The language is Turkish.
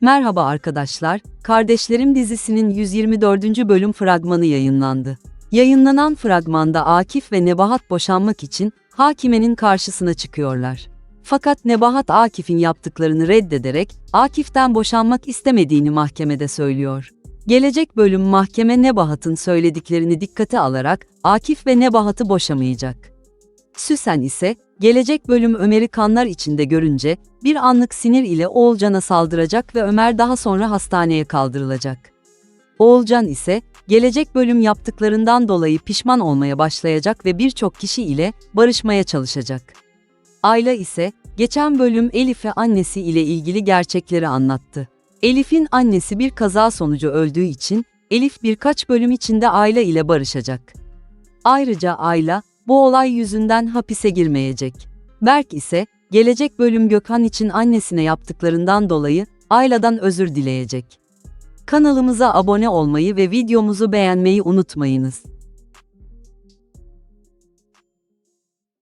Merhaba arkadaşlar, Kardeşlerim dizisinin 124. bölüm fragmanı yayınlandı. Yayınlanan fragmanda Akif ve Nebahat boşanmak için hakimenin karşısına çıkıyorlar. Fakat Nebahat Akif'in yaptıklarını reddederek Akif'ten boşanmak istemediğini mahkemede söylüyor. Gelecek bölüm mahkeme Nebahat'ın söylediklerini dikkate alarak Akif ve Nebahat'ı boşamayacak. Süsen ise gelecek bölüm Ömer'i kanlar içinde görünce bir anlık sinir ile Oğulcan'a saldıracak ve Ömer daha sonra hastaneye kaldırılacak. Oğulcan ise gelecek bölüm yaptıklarından dolayı pişman olmaya başlayacak ve birçok kişi ile barışmaya çalışacak. Ayla ise geçen bölüm Elif'e annesi ile ilgili gerçekleri anlattı. Elif'in annesi bir kaza sonucu öldüğü için Elif birkaç bölüm içinde Ayla ile barışacak. Ayrıca Ayla bu olay yüzünden hapise girmeyecek. Berk ise gelecek bölüm Gökhan için annesine yaptıklarından dolayı Ayla'dan özür dileyecek. Kanalımıza abone olmayı ve videomuzu beğenmeyi unutmayınız.